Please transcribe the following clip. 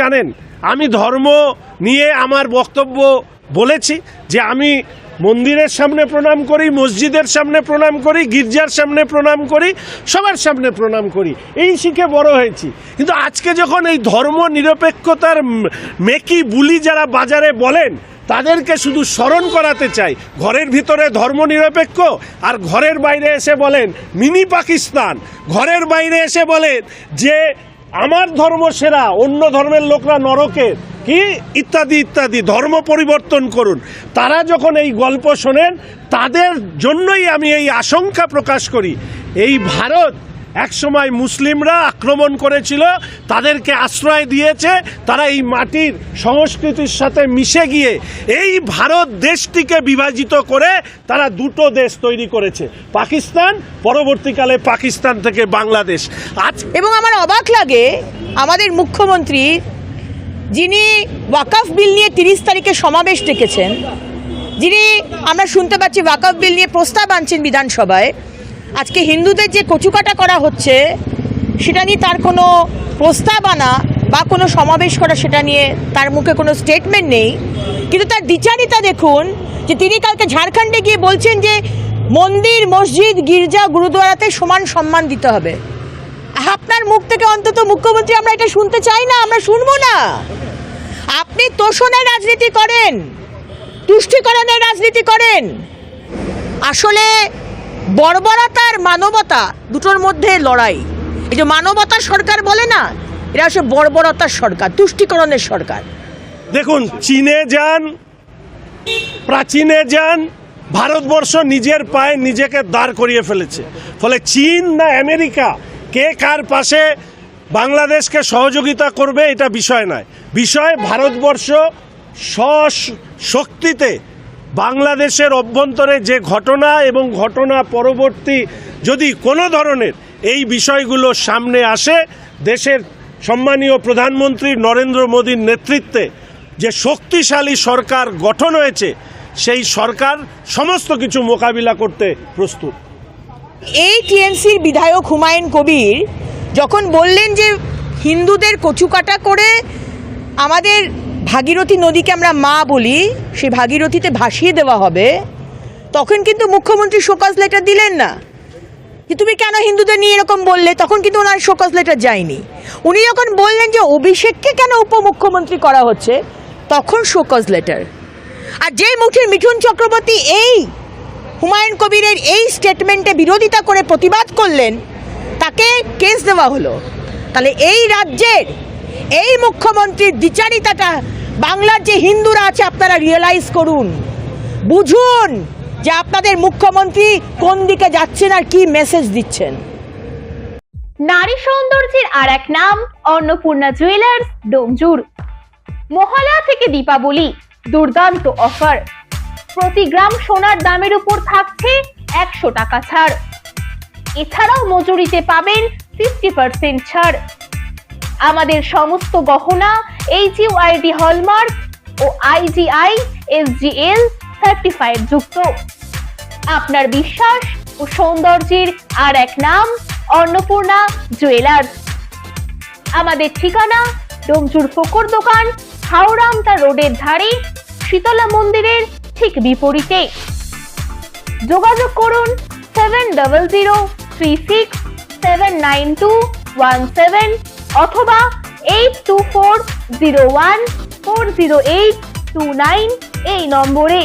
জানেন, আমি ধর্ম নিয়ে আমার বক্তব্য বলেছি যে আমি মন্দিরের সামনে প্রণাম করি, মসজিদের সামনে প্রণাম করি, গির্জার সামনে প্রণাম করি, সবার সামনে প্রণাম করি। এই শিখে বড় হয়েছি। কিন্তু আজকে যখন এই ধর্ম নিরপেক্ষতার মেকি বুলি যারা বাজারে বলেন, তাদেরকে শুধু স্মরণ করাতে চাই। ঘরের ভিতরে ধর্ম নিরপেক্ষ, আর ঘরের বাইরে এসে বলেন, মিনি পাকিস্তান। ঘরের বাইরে এসে বলেন যে আমার ধর্ম সেরা অন্য ধর্মের লোকরা নরকের কি? ইত্যাদি ইত্যাদি, ধর্ম পরিবর্তন করুন। তারা যখন এই গল্প শোনেন, তাদের জন্যই আমি এই আশঙ্কা প্রকাশ করি। এই ভারত একসময় মুসলিমরা আক্রমণ করেছিল, তাদেরকে আশ্রয় দিয়েছে, তারা এই মাটির সংস্কৃতির সাথে মিশে গিয়ে এই ভারত দেশটিকে বিভাজিত করে তারা দুটো দেশ তৈরি করেছে, পাকিস্তান, পরবর্তীকালে পাকিস্তান থেকে বাংলাদেশ। আজ এবং আমার অবাক লাগে, আমাদের মুখ্যমন্ত্রী যিনি ওয়াকাফ বিল নিয়ে তিরিশ তারিখে সমাবেশ ডেকেছেন, যিনি আমরা শুনতে পাচ্ছি ওয়াকাফ বিল নিয়ে প্রস্তাব আনছেন বিধানসভায় আজকে হিন্দুদের যে কচুকাটা করা হচ্ছে, সেটা নিয়ে তার কোনো প্রস্তাব আনা বা কোনো সমাবেশ করা সেটা নিয়ে তার মুখে কোনো স্টেটমেন্ট নেই। কিন্তু তার দ্বিচারিতা দেখুন, যে তিনি কালকে ঝাড়খণ্ডে গিয়ে বলছেন যে মন্দির, মসজিদ, গির্জা, গুরুদুয়ারাতে সমান সম্মান দিতে হবে। আপনার মুখ থেকে অন্তত মুখ্যমন্ত্রী, আমরা এটা শুনতে চাই না, আমরা শুনব না। আপনি তোষণের রাজনীতি করেন, তুষ্টিকরণের রাজনীতি করেন। আসলে বর্বরতা আর মানবতা দুটোর মধ্যে লড়াই। এই যে মানবতার সরকার বলে না এটা আসলে বর্বরতার সরকার, তুষ্টিকরণের সরকার। দেখুন, চীনে যান, প্রাচীনে যান, ভারতবর্ষ নিজের পায়ে নিজেকে দাঁড় করিয়ে ফেলেছে। ফলে চীন না আমেরিকা, কে কার পাশে বাংলাদেশকে সহযোগিতা করবে এটা বিষয় নয়। বিষয় ভারতবর্ষ শক্তিতে বাংলাদেশের অভ্যন্তরে যে ঘটনা এবং ঘটনা পরবর্তী যদি কোনো ধরনের এই বিষয়গুলো সামনে আসে, দেশের সম্মানীয় প্রধানমন্ত্রী নরেন্দ্র মোদীর নেতৃত্বে যে শক্তিশালী সরকার গঠন হয়েছে, সেই সরকার সমস্ত কিছু মোকাবিলা করতে প্রস্তুত। এই টিএমসির বিধায়ক হুমায়ুন কবির যখন বললেন যে হিন্দুদের কচুকাটা করে আমাদের ভাগীরথী নদীকে আমরা মা বলি, সেই ভাগীরথীতে ভাসিয়ে দেওয়া হবে। তখন কিন্তু মুখ্যমন্ত্রী শোকজ লেটার দিলেন না। যে তুমি কেন হিন্দুদের নিয়ে এরকম বললে? তখন কিন্তু ওনার শোকজ লেটার যায়নি। উনি যখন বললেন যে অভিষেককে কেন উপমুখ্যমন্ত্রী করা হচ্ছে, তখন শোকজ লেটার। আর যেই মুঠির মিঠুন চক্রবর্তী এই হুমায়ুন কবিরের এই স্টেটমেন্টে বিরোধিতা করে প্রতিবাদ করলেন, তাকে কেস দেওয়া হলো। তাহলে এই রাজ্যের এই মুখ্যমন্ত্রীর দ্বিচারিতাটা বাংলার যে হিন্দুরা আছে, আপনারা রিয়েলাইজ করুন। বুঝুন যে আপনাদের মুখ্যমন্ত্রী কোন দিকে যাচ্ছেন আর কি মেসেজ দিচ্ছেন। নারী সৌন্দর্যের আর এক নাম, অন্নপূর্ণা জুয়েলার্স ডোমজুর। মহালয়া থেকে দীপাবলি, দুর্দান্ত অফার প্রতি গ্রাম সোনার দামের উপর থাকছে একশো টাকা ছাড়। এছাড়াও মজুরিতে পাবেন ফিফটি পার্সেন্ট ছাড়। আমাদের সমস্ত গহনা এইচইউআইডি হলমার্ক ও আইজিআই এসজিএল সার্টিফাইড যুক্ত। আপনার বিশ্বাস ও সৌন্দর্যের আর এক নাম, অন্নপূর্ণা জুয়েলার্স। আমাদের ঠিকানা ডোমচুর ফোকর দোকান হাওড়ামতা রোডের ধারে, শীতলা মন্দিরের ঠিক বিপরীতে। যোগাযোগ করুন seven double zero three six seven nine two one seven অথবা eight two four zero one four zero eight two nine এই নম্বরে।